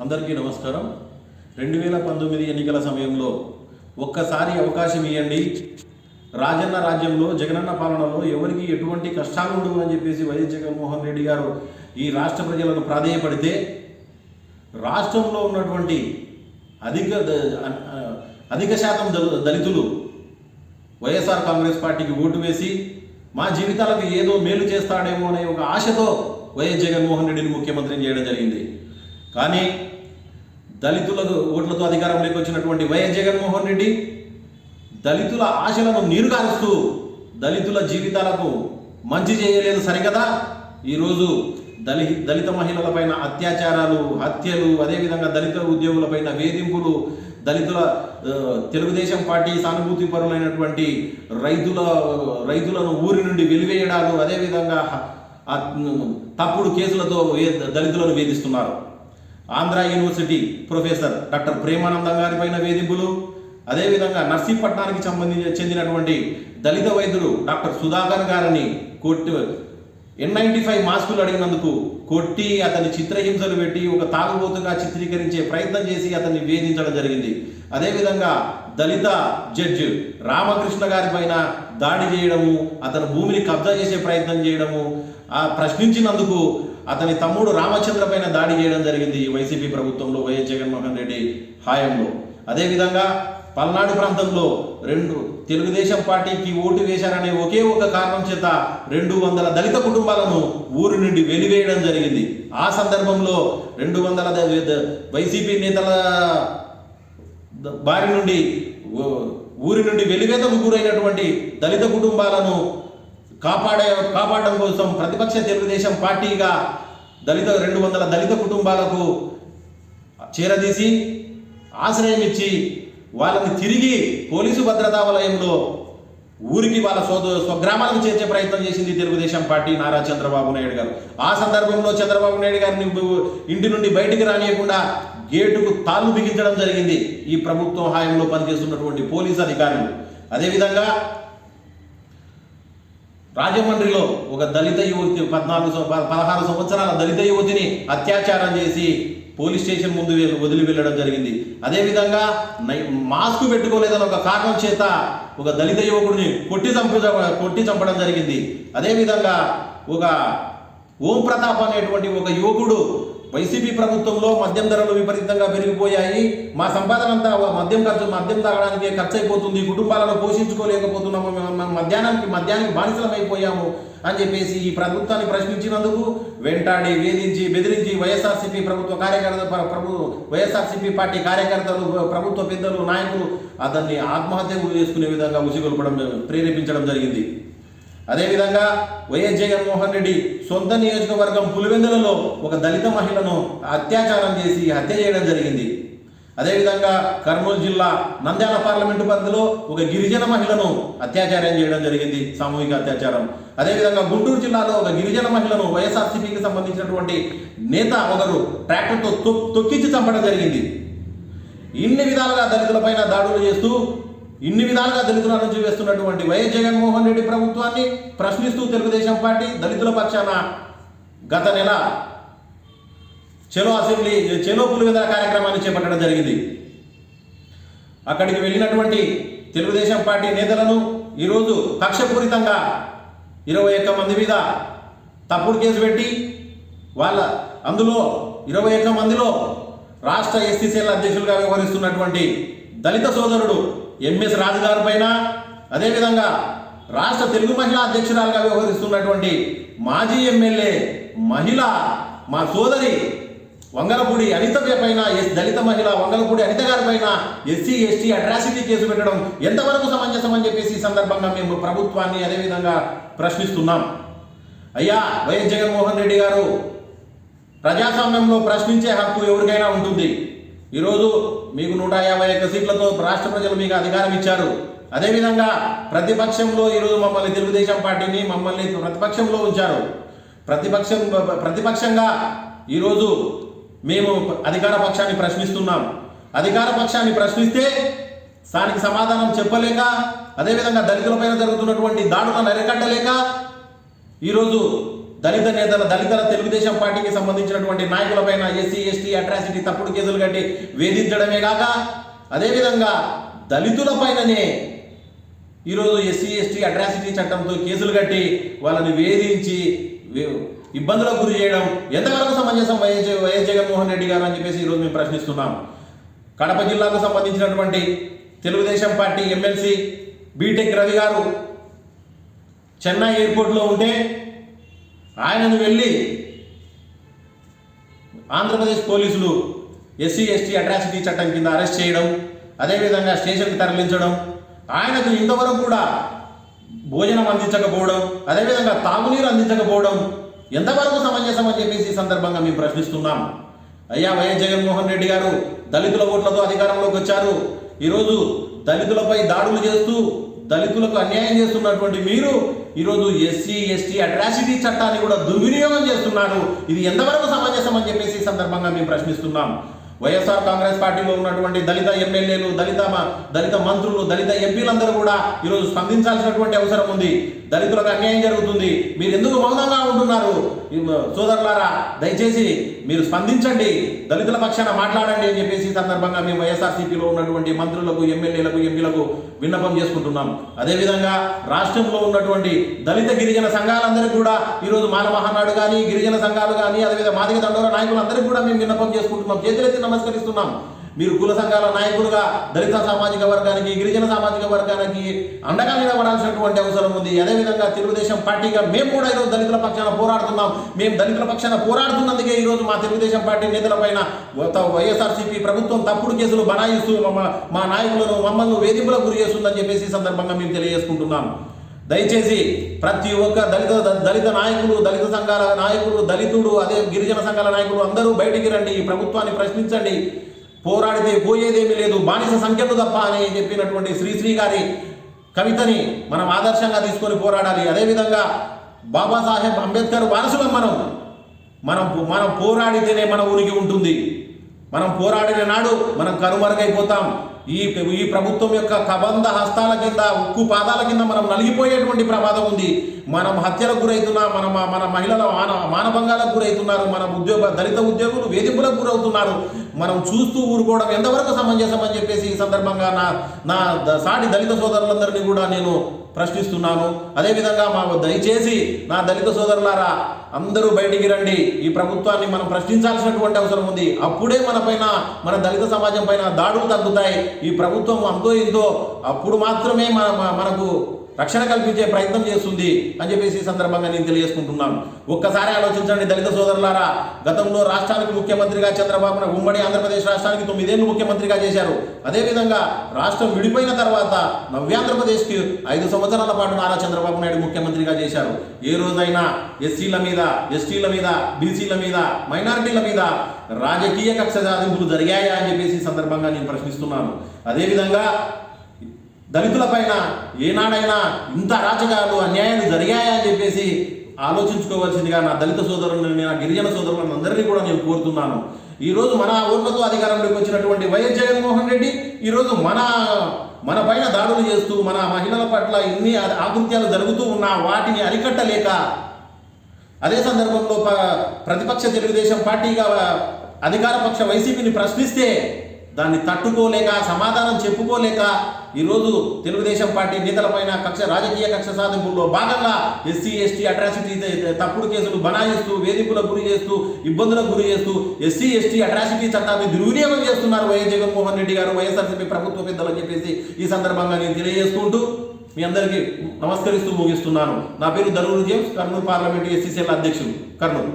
అందరికీ నమస్కారం. రెండు వేల పంతొమ్మిది ఎన్నికల సమయంలో ఒక్కసారి అవకాశం ఇవ్వండి రాజన్న రాజ్యంలో జగనన్న పాలనలో ఎవరికి ఎటువంటి కష్టాలు ఉండవు అని చెప్పేసి వైఎస్ జగన్మోహన్ రెడ్డి గారు ఈ రాష్ట్ర ప్రజలను ప్రాధేయపడితే రాష్ట్రంలో ఉన్నటువంటి అధిక అధిక శాతం దళితులు వైఎస్ఆర్ కాంగ్రెస్ పార్టీకి ఓటు వేసి మా జీవితాలకు ఏదో మేలు చేస్తాడేమో అనే ఒక ఆశతో వైఎస్ జగన్మోహన్ రెడ్డిని ముఖ్యమంత్రిని చేయడం జరిగింది. కానీ దళితులకు ఓట్లతో అధికారంలోకి వచ్చినటువంటి వైఎస్ జగన్మోహన్ రెడ్డి దళితుల ఆశలను నీరుగారుస్తూ దళితుల జీవితాలకు మంచి చేయలేదు సరికదా? ఈరోజు దళి దళిత మహిళలపైన అత్యాచారాలు హత్యలు అదేవిధంగా దళిత ఉద్యోగులపైన వేధింపులు దళితుల తెలుగుదేశం పార్టీ సానుభూతి పరులైనటువంటి రైతుల రైతులను ఊరి నుండి వెలివేయడాలు అదేవిధంగా తప్పుడు కేసులతో దళితులను వేధిస్తున్నారు. Andhra university professor doctor Premanandam గారి పైన వేధింపులు అదేవిధంగా నర్సీపట్నానికి సంబంధించి చెందినటువంటి దళిత వైద్యుడు డాక్టర్ సుధాకర్ గారిని కొట్టి ఎన్ నైంటీ ఫైవ్ మాస్కులు అడిగినందుకు కొట్టి అతని చిత్రహింసలు పెట్టి ఒక తాగుబోతుగా చిత్రీకరించే ప్రయత్నం చేసి అతన్ని వేధించడం జరిగింది. అదేవిధంగా దళిత జడ్జ్ రామకృష్ణ గారి పైన దాడి చేయడము అతని భూమిని కబ్జా చేసే ప్రయత్నం చేయడము ఆ ప్రశ్నించినందుకు అతని తమ్ముడు రామచంద్ర పైన దాడి చేయడం జరిగింది ఈ వైసీపీ ప్రభుత్వంలో వైఎస్ జగన్మోహన్ రెడ్డి హాయంలో. అదేవిధంగా పల్నాడు ప్రాంతంలో రెండు తెలుగుదేశం పార్టీకి ఓటు వేశారనే ఒకే ఒక కారణం చేత రెండు వందల దళిత కుటుంబాలను ఊరి నుండి వెలివేయడం జరిగింది. ఆ సందర్భంలో రెండు వందల వైసీపీ నేతల బారి నుండి ఊరి నుండి వెలివేతకు గురైనటువంటి దళిత కుటుంబాలను కాపాడే కాపాడడం కోసం ప్రతిపక్ష తెలుగుదేశం పార్టీగా దళిత రెండు వందల దళిత కుటుంబాలకు చేరదీసి ఆశ్రయం ఇచ్చి వాళ్ళని తిరిగి పోలీసు భద్రతా వలయంలో ఊరికి వాళ్ళ సోద స్వగ్రామాలకు చేర్చే ప్రయత్నం చేసింది తెలుగుదేశం పార్టీ నారా చంద్రబాబు నాయుడు గారు. ఆ సందర్భంలో చంద్రబాబు నాయుడు గారిని ఇంటి నుండి బయటికి రానియకుండా గేటుకు తాళ్ళు బిగించడం జరిగింది. ఈ ప్రభుత్వం హాయంలో పనిచేస్తున్నటువంటి పోలీసు అధికారులు. అదేవిధంగా రాజమండ్రిలో ఒక దళిత యువతి పద్నాలుగు పదహారు సంవత్సరాల దళిత యువతిని అత్యాచారం చేసి పోలీస్ స్టేషన్ ముందు వదిలి వెళ్ళడం జరిగింది. అదేవిధంగా మాస్క్ పెట్టుకోలేదని ఒక కారణం చేత ఒక దళిత యువకుడిని కొట్టి చంపు కొట్టి చంపడం జరిగింది. అదేవిధంగా ఒక ఓం ప్రతాప్ అనేటువంటి ఒక యువకుడు వైసీపీ ప్రభుత్వంలో మద్యం ధరలు విపరీతంగా పెరిగిపోయాయి. మా సంపాదన అంతా మద్యం ఖర్చు మద్యం తాగడానికి ఖర్చు అయిపోతుంది కుటుంబాలను పోషించుకోలేకపోతున్నాము. మేము మధ్యాహ్నానికి మద్యానికి బానిసలమైపోయాము అని చెప్పేసి ఈ ప్రభుత్వాన్ని ప్రశ్నించినందుకు వెంటాడి వేధించి బెదిరించి వైఎస్ఆర్సీపీ ప్రభుత్వ కార్యకర్త ప్రభు వైఎస్ఆర్సీపీ పార్టీ కార్యకర్తలు ప్రభుత్వ పెద్దలు నాయకులు అతన్ని ఆత్మహత్యకు చేసుకునే విధంగా ఉసిగొల్పడం ప్రేరేపించడం జరిగింది. అదేవిధంగా వైఎస్ జగన్మోహన్ రెడ్డి సొంత నియోజకవర్గం పులివెందులలో ఒక దళిత మహిళను అత్యాచారం చేసి హత్య చేయడం జరిగింది. అదేవిధంగా కర్నూలు జిల్లా నంద్యాల పార్లమెంటు పరిధిలో ఒక గిరిజన మహిళను అత్యాచారం చేయడం జరిగింది సామూహిక అత్యాచారం. అదేవిధంగా గుంటూరు జిల్లాలో ఒక గిరిజన మహిళను వైఎస్ఆర్సీపీకి సంబంధించినటువంటి నేత ఒకరు ట్రాక్టర్తో తొ- తొక్కించి చంపడం జరిగింది. ఇన్ని విధాలుగా దళితులపైన దాడులు చేస్తూ ఇన్ని విధాలుగా దళితుల నుంచి వేస్తున్నటువంటి వైఎస్ జగన్మోహన్ రెడ్డి ప్రభుత్వాన్ని ప్రశ్నిస్తూ తెలుగుదేశం పార్టీ దళితుల పక్షాన గత నెల చెలో అసెంబ్లీ చెలో పులివెదల కార్యక్రమాన్ని చేపట్టడం జరిగింది. అక్కడికి వెళ్ళినటువంటి తెలుగుదేశం పార్టీ నేతలను ఈరోజు కక్షపూరితంగా ఇరవై ఒక్క మంది మీద తప్పుడు కేసు పెట్టి వాళ్ళ అందులో ఇరవై ఒక్క మందిలో రాష్ట్ర ఎస్సీసీఎల్ అధ్యక్షులుగా వ్యవహరిస్తున్నటువంటి దళిత సోదరుడు ఎంఎస్ రాజు గారి పైన అదేవిధంగా రాష్ట్ర తెలుగు మహిళా అధ్యక్షురాలుగా వ్యవహరిస్తున్నటువంటి మాజీ ఎమ్మెల్యే మహిళ మా సోదరి వంగలపూడి అనిత పైన ఎస్ దళిత మహిళ వంగలపూడి అనిత గారి పైన ఎస్సీ ఎస్టీ అట్రాసిటీ కేసు పెట్టడం ఎంతవరకు సమంజసం అని చెప్పేసి ఈ సందర్భంగా మేము ప్రభుత్వాన్ని అదేవిధంగా ప్రశ్నిస్తున్నాం. అయ్యా వైఎస్ జగన్మోహన్ రెడ్డి గారు ప్రజాస్వామ్యంలో ప్రశ్నించే హక్కు ఎవరికైనా ఉంటుంది? ఈరోజు మీకు నూట యాభై ఒక్క సీట్లతో రాష్ట్ర ప్రజలు మీకు అధికారం ఇచ్చారు. అదేవిధంగా ప్రతిపక్షంలో ఈరోజు మమ్మల్ని తెలుగుదేశం పార్టీని మమ్మల్ని ప్రతిపక్షంలో ఉంచారు. ప్రతిపక్షం ప్రతిపక్షంగా ఈరోజు మేము అధికార పక్షాన్ని ప్రశ్నిస్తున్నాం. అధికార పక్షాన్ని ప్రశ్నిస్తే దానికి సమాధానం చెప్పలేక అదేవిధంగా దళితులపైన జరుగుతున్నటువంటి దాడులను అరికట్టలేక ఈరోజు దళిత నేతల దళితుల తెలుగుదేశం పార్టీకి సంబంధించినటువంటి నాయకులపైన ఎస్సీ ఎస్టీ అట్రాసిటీ తప్పుడు కేసులు కట్టి వేధించడమే కాక అదేవిధంగా దళితుల పైననే ఈరోజు ఎస్సీ ఎస్టీ అట్రాసిటీ చట్టంతో కేసులు కట్టి వాళ్ళని వేధించి ఇబ్బందులకు గురి చేయడం ఎంతవరకు సమంజసం వైఎస్ వైఎస్ జగన్మోహన్ రెడ్డి గారు అని చెప్పేసి ఈరోజు మేము ప్రశ్నిస్తున్నాం. కడప జిల్లాకు సంబంధించినటువంటి Telugu Desam party MLC BTech Ravi garu Chennai ఎయిర్పోర్ట్లో ఉంటే ఆయనను వెళ్ళి ఆంధ్రప్రదేశ్ పోలీసులు ఎస్సీ ఎస్టీ అట్రాసిటీ చట్టం కింద అరెస్ట్ చేయడం అదేవిధంగా స్టేషన్కి తరలించడం ఆయనకు ఇంతవరకు కూడా భోజనం అందించకపోవడం అదేవిధంగా తాగునీరు అందించకపోవడం ఎంతవరకు సమంజసం అని చెప్పేసి ఈ సందర్భంగా మేము ప్రశ్నిస్తున్నాం. అయ్యా వైఎస్ జగన్మోహన్ రెడ్డి గారు దళితుల ఓట్లతో అధికారంలోకి వచ్చారు. ఈరోజు దళితులపై దాడులు చేస్తూ దళితులకు అన్యాయం చేస్తున్నటువంటి మీరు ఈరోజు ఎస్సీ ఎస్టీ అట్రాసిటీ చట్టాన్ని కూడా దుర్వినియోగం చేస్తున్నారు ఇది ఎంతవరకు సమంజసం అని చెప్పేసి ఈ సందర్భంగా మేము ప్రశ్నిస్తున్నాం. వైఎస్ఆర్ కాంగ్రెస్ పార్టీలో ఉన్నటువంటి దళిత ఎమ్మెల్యేలు దళిత దళిత మంత్రులు దళిత ఎంపీలందరూ కూడా ఈరోజు స్పందించాల్సినటువంటి అవసరం ఉంది. దళితులకు అన్యాయం జరుగుతుంది. మీరు ఎందుకు మౌనంగా ఉంటున్నారు? సోదరులారా దయచేసి మీరు స్పందించండి. దళితుల పక్షాన మాట్లాడండి అని చెప్పేసి ఈ సందర్భంగా మేము వైఎస్ఆర్సీపీలో ఉన్నటువంటి మంత్రులకు ఎమ్మెల్యేలకు ఎంపీలకు విన్నపం చేసుకుంటున్నాం. అదేవిధంగా రాష్ట్రంలో ఉన్నటువంటి దళిత గిరిజన సంఘాలందరికీ కూడా ఈరోజు మాలమహానాడు కానీ గిరిజన సంఘాలు కానీ అదేవిధంగా మాదిగ దండోర నాయకులందరికీ కూడా మేము విన్నపం చేసుకుంటున్నాం. చేతులెత్తి నమస్కరిస్తున్నాం. మీరు కుల సంఘాల నాయకులుగా దళిత సామాజిక వర్గానికి గిరిజన సామాజిక వర్గానికి అండగా నిలబడాల్సినటువంటి అవసరం ఉంది. అదేవిధంగా తెలుగుదేశం పార్టీగా మేము కూడా ఈరోజు దళితుల పక్షాన పోరాడుతున్నాం. మేము దళితుల పక్షాన పోరాడుతున్నందుకే ఈరోజు మా తెలుగుదేశం పార్టీ నేతలపైన వైఎస్ఆర్సీపీ ప్రభుత్వం తప్పుడు కేసులు బనాయిస్తూ మా నాయకులను మమ్మల్ని వేధింపులకు గురి చేస్తుందని చెప్పేసి సందర్భంగా మేము తెలియజేసుకుంటున్నాం. దయచేసి ప్రతి ఒక్క దళిత దళిత నాయకులు దళిత సంఘాల నాయకులు దళితుడు అదే గిరిజన సంఘాల నాయకులు అందరూ బయటికి రండి. ఈ ప్రభుత్వాన్ని ప్రశ్నించండి. పోరాడితే పోయేదేమీ లేదు. బానిస సంఖ్యలు తప్ప అని చెప్పినటువంటి శ్రీశ్రీ గారి కవితని మనం ఆదర్శంగా తీసుకొని పోరాడాలి. అదేవిధంగా బాబాసాహెబ్ అంబేద్కర్ వారసులం మనం. మనం మనం పోరాడితేనే మన ఊరికి ఉంటుంది. మనం పోరాడిన నాడు మనం కనుమరుగైపోతాం. ఈ ఈ ప్రభుత్వం యొక్క కబంధ హస్తాల కింద ఉక్కు పాదాల కింద మనం నలిగిపోయేటువంటి ప్రమాదం ఉంది. మనం హత్యలకు గురవుతున్నాం మన మన మహిళల మాన మానభంగాలకు గురవుతున్నారు మన ఉద్యోగ దళిత ఉద్యోగులు వేధింపులకు గురవుతున్నారు. మనం చూస్తూ ఊరుకోవడం ఎంతవరకు సమంజసం అని చెప్పేసి ఈ సందర్భంగా నా నా ద- సాటి దళిత సోదరులందరినీ కూడా నేను ప్రశ్నిస్తున్నాను. అదేవిధంగా మా దయచేసి నా దళిత సోదరులారా అందరూ బయటికి రండి. ఈ ప్రభుత్వాన్ని మనం ప్రశ్నించాల్సినటువంటి అవసరం ఉంది. అప్పుడే మన పైన మన దళిత సమాజం పైన దాడులు తగ్గుతాయి. ఈ ప్రభుత్వం అంతో ఇంతో అప్పుడు మాత్రమే మన- మనకు రక్షణ కల్పించే ప్రయత్నం చేస్తుంది అని చెప్పేసి ఈ సందర్భంగా నేను తెలియజేసుకుంటున్నాను. ఒక్కసారి ఆలోచించండి దళిత సోదరులారా. గతంలో రాష్ట్రానికి ముఖ్యమంత్రిగా చంద్రబాబు ఉమ్మడి ఆంధ్రప్రదేశ్ రాష్ట్రానికి తొమ్మిదేళ్ళు ముఖ్యమంత్రిగా చేశారు. అదేవిధంగా రాష్ట్రం విడిపోయిన తర్వాత నవ్యాంధ్రప్రదేశ్కి ఐదు సంవత్సరాల పాటు నారా చంద్రబాబు నాయుడు ముఖ్యమంత్రిగా చేశారు. ఏ రోజైనా ఎస్సీల మీద ఎస్టీల మీద బీసీల మీద మైనారిటీల మీద రాజకీయ కక్ష సాధింపులు జరిగాయా అని చెప్పేసి సందర్భంగా నేను ప్రశ్నిస్తున్నాను. అదేవిధంగా దళితులపైన ఏనాడైనా ఇంత అరాచకాలు అన్యాయాలు జరిగాయా అని చెప్పేసి ఆలోచించుకోవాల్సిందిగా నా దళిత సోదరులని నా గిరిజన సోదరులను అందరినీ కూడా నేను కోరుతున్నాను. ఈరోజు మన ఓట్లతో అధికారంలోకి వచ్చినటువంటి వైఎస్ జగన్మోహన్ రెడ్డి ఈరోజు మన మన పైన దాడులు చేస్తూ మన మహిళల పట్ల ఇన్ని ఆకృత్యాలు జరుగుతూ ఉన్నా వాటిని అరికట్టలేక అదే సందర్భంలో ప- ప్రతిపక్ష తెలుగుదేశం పార్టీగా అధికార పక్ష వైసీపీని ప్రశ్నిస్తే దాన్ని తట్టుకోలేక సమాధానం చెప్పుకోలేక ఈరోజు తెలుగుదేశం పార్టీ నేతలపైన కక్ష రాజకీయ కక్ష సాధింపుల్లో భాగంగా ఎస్సీ ఎస్టీ అట్రాసిటీ తప్పుడు కేసులు బనాయిస్తూ వేధింపులకు గురి చేస్తూ ఇబ్బందులకు గురి చేస్తూ ఎస్సీ ఎస్టీ అట్రాసిటీ చట్టాన్ని దుర్వినియోగం చేస్తున్నారు వైఎస్ జగన్మోహన్ రెడ్డి గారు వైఎస్ఆర్సీపీ ప్రభుత్వ పెద్దలు అని చెప్పేసి ఈ సందర్భంగా నేను తెలియజేసుకుంటూ మీ అందరికీ నమస్కరిస్తూ ముగిస్తున్నాను. నా పేరు Daruru James Kurnool parliament SCCL అధ్యక్షుడు కర్నూలు.